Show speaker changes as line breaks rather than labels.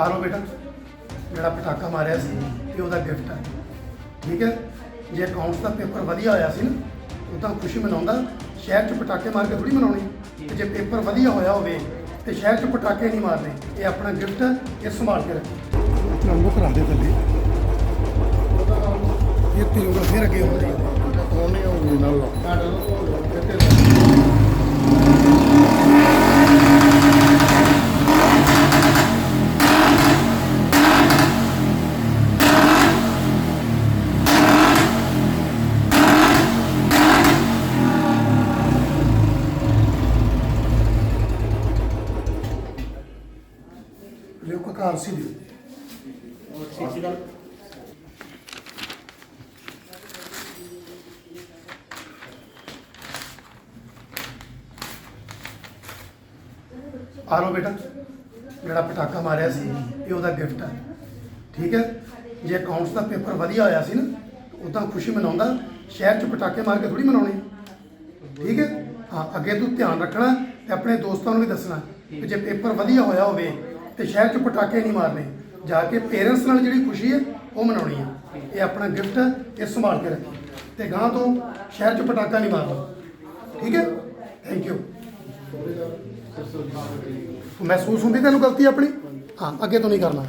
ਆ ਲਓ ਬੇਟਾ ਜਿਹੜਾ ਪਟਾਕਾ ਮਾਰਿਆ ਸੀ ਇਹ ਉਹਦਾ ਗਿਫਟ ਹੈ ਠੀਕ ਹੈ? ਜੇ ਅਕਾਊਂਟਸ ਦਾ ਪੇਪਰ ਵਧੀਆ ਹੋਇਆ ਸੀ ਨਾ ਉਹ ਤਾਂ ਖੁਸ਼ੀ ਮਨਾਉਂਦਾ ਸ਼ਹਿਰ 'ਚ ਪਟਾਕੇ ਮਾਰ ਕੇ ਥੋੜੀ ਮਨਾਉਣੇ। ਤੇ ਜੇ ਪੇਪਰ ਵਧੀਆ ਹੋਇਆ ਹੋਵੇ ਤੇ ਸ਼ਹਿਰ 'ਚ ਪਟਾਕੇ ਨਹੀਂ ਮਾਰਨੇ। ਇਹ ਆਪਣਾ ਗਿਫਟ ਹੈ ਇਹ ਸੰਭਾਲ ਕੇ ਰੱਖੀ। ਰੰਗੋ ਕਰਾ ਦੇ ਥੱਲੇ। ਇਹ ਤੇਰੇ ਨਾਲ ਫਿਰ ਅੱਗੇ ਹੋ ਜਾਏਗਾ
ਕੌਣ ਨਹੀਂ ਹੋਊਗੀ ਨਾਲ
ਲਿਓ ਕੋ ਕਾਰ ਸੀ ਦਿਓ ਆ ਲਓ ਬੇਟਾ, ਜਿਹੜਾ ਪਟਾਕਾ ਮਾਰਿਆ ਸੀ, ਇਹ ਉਹਦਾ ਗਿਫਟ ਹੈ ਠੀਕ ਹੈ? ਜੇ ਅਕਾਊਂਟਸ ਦਾ ਪੇਪਰ ਵਧੀਆ ਹੋਇਆ ਸੀ ਨਾ ਉਹ ਖੁਸ਼ੀ ਮਨਾਉਂਦਾ, ਸ਼ਹਿਰ 'ਚ ਪਟਾਕੇ ਮਾਰ ਕੇ ਥੋੜੀ ਮਨਾਉਣੀ। ਠੀਕ ਹੈ? ਹਾਂ, ਅੱਗੇ ਤੂੰ ਧਿਆਨ ਰੱਖਣਾ ਤੇ ਆਪਣੇ ਦੋਸਤਾਂ ਨੂੰ ਵੀ ਦੱਸਣਾ ਕਿ ਜੇ ਪੇਪਰ ਵਧੀਆ ਹੋਇਆ ਹੋਵੇ ਤੇ ਸ਼ਹਿਰ 'ਚ ਪਟਾਕੇ ਨਹੀਂ ਮਾਰਨੇ। ਜਾ ਕੇ ਪੇਰੈਂਟਸ ਨਾਲ ਜਿਹੜੀ ਖੁਸ਼ੀ ਹੈ ਉਹ ਮਨਾਉਣੀ ਹੈ। ਇਹ ਆਪਣਾ ਗਿਫਟ ਹੈ ਇਹ ਸੰਭਾਲ ਕੇ ਰੱਖੀ ਤੇ ਗਾਂ ਤੋਂ ਸ਼ਹਿਰ 'ਚ ਪਟਾਕਾ ਨਹੀਂ ਮਾਰਨਾ। ਠੀਕ ਹੈ? ਥੈਂਕ ਯੂ ਮਹਿਸੂਸ ਹੁੰਦੀ ਤੈਨੂੰ ਗਲਤੀ ਆਪਣੀ? ਹਾਂ ਅੱਗੇ ਤੋਂ ਨਹੀਂ ਕਰਨਾ।